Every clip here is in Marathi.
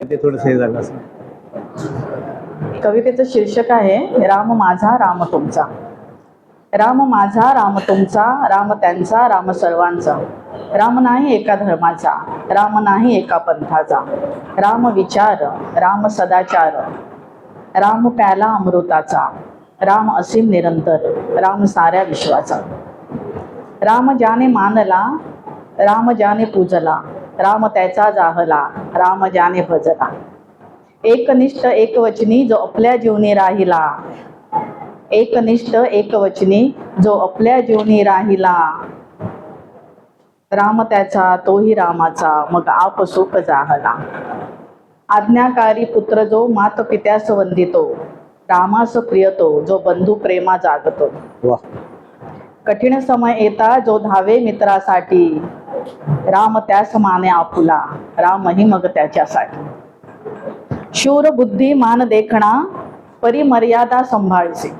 ते थोडस हे झालं असं. कवितेचं शीर्षक आहे राम माझा राम तुमचा. राम माझा राम तुमचा राम त्यांचा राम सर्वांचा. राम नाही एका धर्माचा राम नाही एका पंथाचा. राम विचार राम सदाचार. राम प्याला अमृताचा. राम असीम निरंतर राम साऱ्या विश्वाचा. राम ज्याने मानला राम ज्याने पूजला. राम त्याचा जाहला राम ज्याने भजला. एकनिष्ठ एकवचनी जो आपल्या जीवनी राहिला. एकनिष्ठ एकवचनी जो आपल्या जीवनी राहिला. राम त्याचा तोही रामाचा मग आप सुख जाहला. आज्ञाकारी पुत्र जो मात पित्यास वंदितो रामास प्रियतो जो बंधू प्रेमा जागतो. कठीण समय येता जो धावे मित्रासाठी राम त्यास माने आपुला रामही मग त्याच्यासाठी. शूर बुद्धी मान देखणा परिमर्यादा सांभाळसी.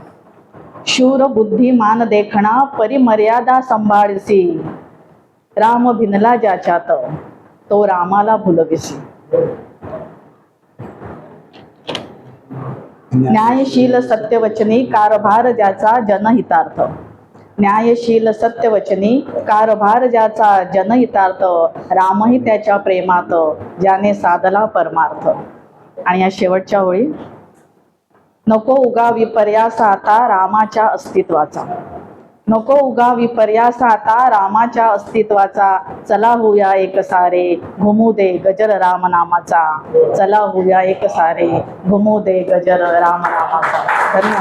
शूर बुद्धी मान देखणा परिमर्यादा सांभाळसी. राम भिनला ज्याच्यात तो रामाला भुलविसी. न्यायशील सत्यवचनी कारभार ज्याचा जनहितार्थ. न्यायशील सत्यवचनी कारभार ज्याचा जनहितार्थ रामही त्याच्या प्रेमात ज्याने साधला परमार्थ. आणि या शेवटच्या ओळी. नको उगा विपर्यास आता रामाच्या अस्तित्वाचा. नको उगा विपर्यास आता रामाच्या अस्तित्वाचा. चला होऊया एक सारे घुमू दे गजर राम नामाचा चला होऊया एक सारे घुमू दे गजर राम नामाचा धन्यवाद.